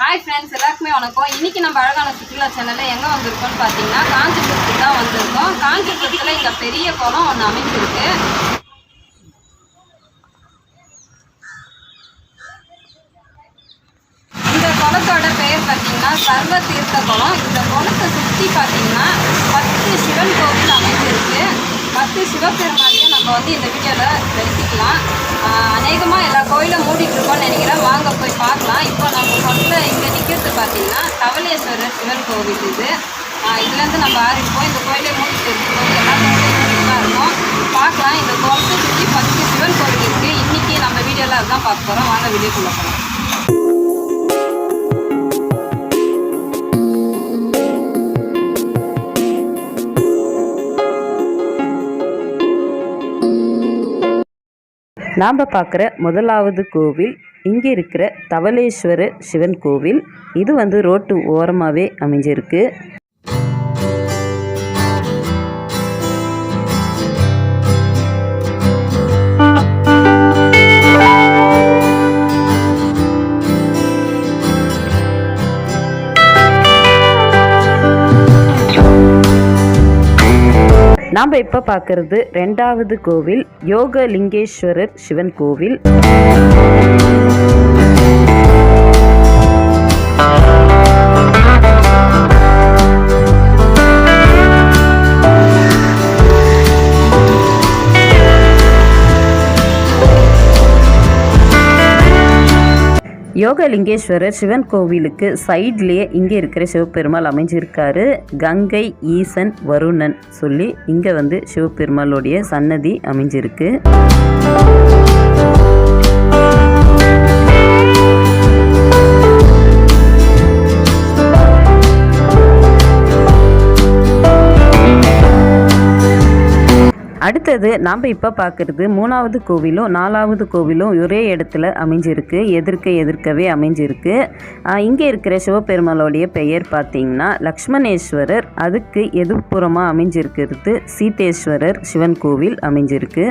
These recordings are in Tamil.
ஹாய் ஃப்ரெண்ட்ஸ் எல்லாருக்குமே வணக்கம். இன்னைக்கு நம்ம அழகான சுற்றுலா சேனலில் எங்கே வந்திருக்கோம்னு பார்த்தீங்கன்னா காஞ்சிபுரத்துக்கு தான் வந்திருக்கோம். காஞ்சிபுரத்தில் இங்கே பெரிய குளம் ஒன்று அமைஞ்சிருக்கு. இந்த குளத்தோட பெயர் பார்த்தீங்கன்னா சர்வ தீர்த்த குளம். இந்த குளத்தை சுற்றி பார்த்தீங்கன்னா பத்து சிவன் கோவில் அமைஞ்சிருக்கு. பத்து சிவபெருமானையும் நம்ம வந்து இந்த வீடியோவில் தரிசிக்கலாம் அநேகமாக எல்லா கோயிலும் மூடிட்டு இருக்கோம்னு நினைக்கிறேன். வாங்க போய் பார்க்கலாம். இப்போ நம்ம சொந்த இங்கே நிற்கிறது பார்த்தீங்கன்னா தவளேஸ்வரர் சிவன் கோவில் இது. இதுலேருந்து நம்ம ஆரம்பிப்போம் இந்த கோயிலே மூடிட்டு இருக்கோம் எல்லா இருக்கும் பார்க்கலாம். இந்த கோவிலை சுற்றி பத்து சிவன் கோவில் இருக்குது இன்றைக்கி நம்ம வீடியோவில் அதுதான் பார்க்க போகிறோம் வாங்க வீடியோக்குள்ளே போகலாம் நாம் பார்க்குற முதலாவது கோவில் இங்கே இருக்கிற தவளேஸ்வரர் சிவன் கோவில். இது வந்து ரோட்டு ஓரமாகவே அமைஞ்சிருக்கு. நாம் இப்போ பார்க்கறது ரெண்டாவது கோவில் யோகலிங்கேஸ்வரர் சிவன் கோவில். யோகலிங்கேஸ்வரர் சிவன் கோவிலுக்கு சைட்லேயே இங்கே இருக்கிற சிவபெருமாள் அமைஞ்சிருக்காரு. கங்கை ஈசன் வருணன் சொல்லி இங்கே வந்து சிவபெருமாளுடைய சன்னதி அமைஞ்சிருக்கு. அடுத்தது நாம் இப்போ பார்க்குறது மூணாவது கோவிலும் நாலாவது கோவிலும் ஒரே இடத்துல அமைஞ்சிருக்கு எதிர்க்க எதிர்க்கவே அமைஞ்சிருக்கு. இங்கே இருக்கிற சிவபெருமாளோடைய பெயர் பார்த்திங்கன்னா லக்ஷ்மணேஸ்வரர் அதுக்கு எதிர்ப்புறமாக அமைஞ்சிருக்கிறது சீதேஸ்வரர் சிவன் கோவில் அமைஞ்சிருக்கு.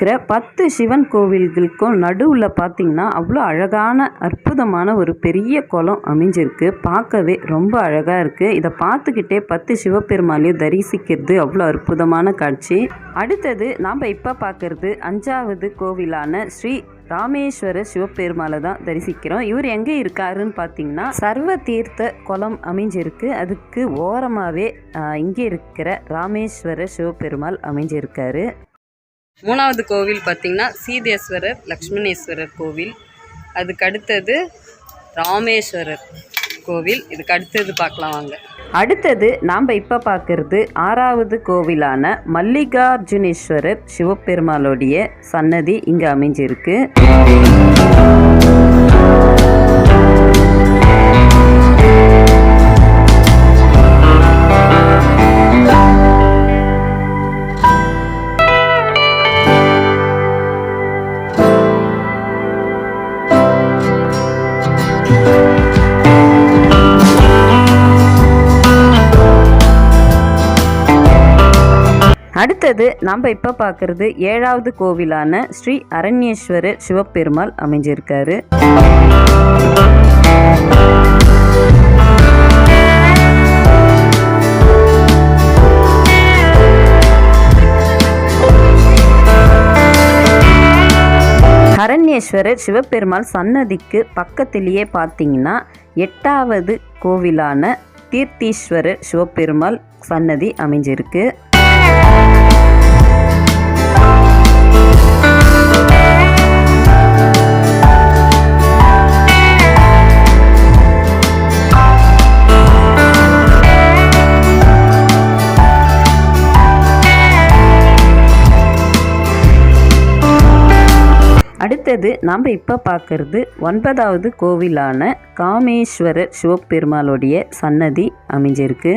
இருக்கிற பத்து சிவன் கோவில்களுக்கும் நடுவில் பார்த்தீங்கன்னா அவ்வளோ அழகான அற்புதமான ஒரு பெரிய குளம் அமைஞ்சிருக்கு. பார்க்கவே ரொம்ப அழகாக இருக்குது இதை பார்த்துக்கிட்டே பத்து சிவபெருமாளையும் தரிசிக்கிறது அவ்வளோ அற்புதமான காட்சி. அடுத்தது நாம் இப்போ பார்க்கறது அஞ்சாவது கோவிலான ஸ்ரீ ராமேஸ்வர சிவபெருமாளை தான் தரிசிக்கிறோம். இவர் எங்கே இருக்காருன்னு பார்த்தீங்கன்னா சர்வ தீர்த்த குளம் அமைஞ்சிருக்கு. அதுக்கு ஓரமாகவே இங்கே இருக்கிற ராமேஸ்வர சிவபெருமாள் அமைஞ்சிருக்காரு. மூணாவது கோவில் பார்த்தீங்கன்னா சீதேஸ்வரர் லக்ஷ்மணேஸ்வரர் கோவில். அதுக்கு அடுத்தது ராமேஸ்வரர் கோவில். இதுக்கு அடுத்தது பார்க்கலாம் வாங்க. அடுத்தது நாம் இப்போ பார்க்குறது ஆறாவது கோவிலான மல்லிகார்ஜுனேஸ்வரர் சிவபெருமாளுடைய சன்னதி இங்கே அமைஞ்சிருக்கு. அடுத்தது நம்ம இப்போ பார்க்கறது ஏழாவது கோவிலான ஸ்ரீ அரண்யேஸ்வரர் சிவபெருமாள் அமைஞ்சிருக்காரு. அரண்யேஸ்வரர் சிவபெருமாள் சன்னதிக்கு பக்கத்திலேயே பார்த்தீங்கன்னா எட்டாவது கோவிலான தீர்த்தீஸ்வரர் சிவபெருமாள் சன்னதி அமைஞ்சிருக்கு. அடுத்தது நாம் இப்போ பார்க்கறது ஒன்பதாவது கோவிலான காமேஸ்வரர் சிவபெருமாளுடைய சன்னதி அமைஞ்சிருக்கு.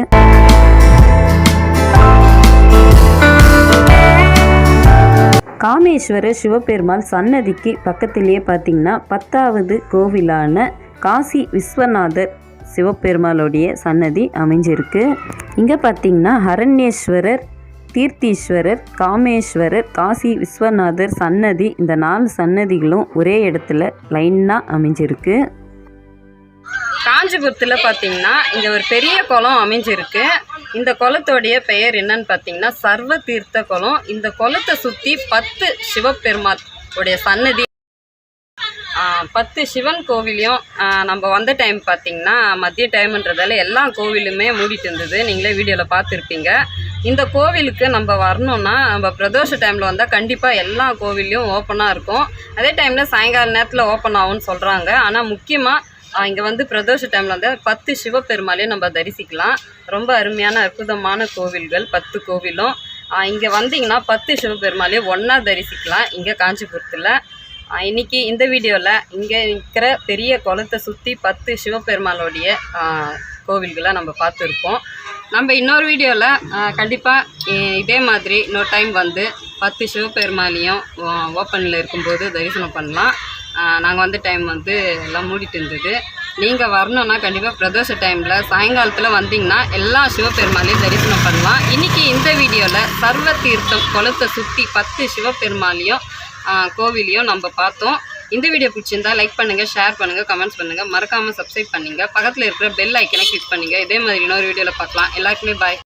காமேஸ்வர சிவபெருமாள் சன்னதிக்கு பக்கத்திலேயே பார்த்தீங்கன்னா பத்தாவது கோவிலான காசி விஸ்வநாதர் சிவபெருமாளுடைய சன்னதி அமைஞ்சிருக்கு. இங்கே பார்த்தீங்கன்னா ஹரண்யேஸ்வரர் தீர்த்தீஸ்வரர் காமேஸ்வரர் காசி விஸ்வநாதர் சன்னதி இந்த நாலு சன்னதிகளும் ஒரே இடத்துல லைனாக அமைஞ்சிருக்கு. காஞ்சிபுரத்தில் பார்த்தீங்கன்னா இங்கே ஒரு பெரிய குளம் அமைஞ்சிருக்கு. இந்த குளத்தோடைய பெயர் என்னன்னு பார்த்தீங்கன்னா சர்வ தீர்த்த குளம். இந்த குளத்தை சுற்றி பத்து சிவபெருமாள் உடைய சன்னதி பத்து சிவன் கோவிலையும் நம்ம வந்த டைம் பார்த்தீங்கன்னா மதிய டைம்ன்றதால எல்லா கோவிலுமே மூடிட்டு இருந்தது. நீங்களே வீடியோவில் பார்த்துருப்பீங்க இந்த கோவிலுக்கு நம்ம வரணும்னா நம்ம பிரதோஷ டைமில் வந்தால் கண்டிப்பாக எல்லா கோவில்லையும் ஓப்பனாக இருக்கும். அதே டைமில் சாயங்கால நேரத்தில் ஓப்பன் ஆகும்னு சொல்கிறாங்க ஆனால் முக்கியமாக இங்கே வந்து பிரதோஷ டைமில் வந்து பத்து சிவபெருமாளையும் நம்ம தரிசிக்கலாம். ரொம்ப அருமையான அற்புதமான கோவில்கள் பத்து கோவிலும். இங்கே வந்தீங்கன்னா பத்து சிவபெருமாளையும் ஒன்றா தரிசிக்கலாம் இங்கே காஞ்சிபுரத்தில். இன்றைக்கி இன்னைக்கு இந்த வீடியோவில் இங்கே இருக்கிற பெரிய குளத்தை சுற்றி பத்து சிவபெருமாளுடைய கோவில்களை நம்ம பார்த்துருப்போம் நம்ம இன்னொரு வீடியோவில் கண்டிப்பாக இதே மாதிரி இன்னொரு டைம் வந்து பத்து சிவபெருமாளையும் ஓப்பனில் இருக்கும்போது தரிசனம் பண்ணலாம். நாங்கள் வந்த டைம் வந்து எல்லாம் மூடிட்டு இருந்தது. நீங்கள் வரணுன்னா கண்டிப்பாக பிரதோஷ டைமில் சாயங்காலத்தில் வந்தீங்கன்னா எல்லா சிவபெருமாளையும் தரிசனம் பண்ணலாம். இன்றைக்கி இந்த வீடியோவில் சர்வ தீர்த்தம் குளத்தை சுற்றி பத்து சிவபெருமாளையும் கோவிலையும் நம்ம பார்த்தோம். இந்த வீடியோ பிடிச்சிருந்தா லைக் பண்ணுங்கள் ஷேர் பண்ணுங்கள் கமெண்ட்ஸ் பண்ணுங்கள் மறக்காமல் சப்ஸ்கிரைப் பண்ணுங்கள் பக்கத்தில் இருக்கிற பெல் ஐக்கனை கிளிக் பண்ணுங்கள் இதே மாதிரி இன்னொரு வீடியோவில் பார்க்கலாம். எல்லாருக்குமே பாய்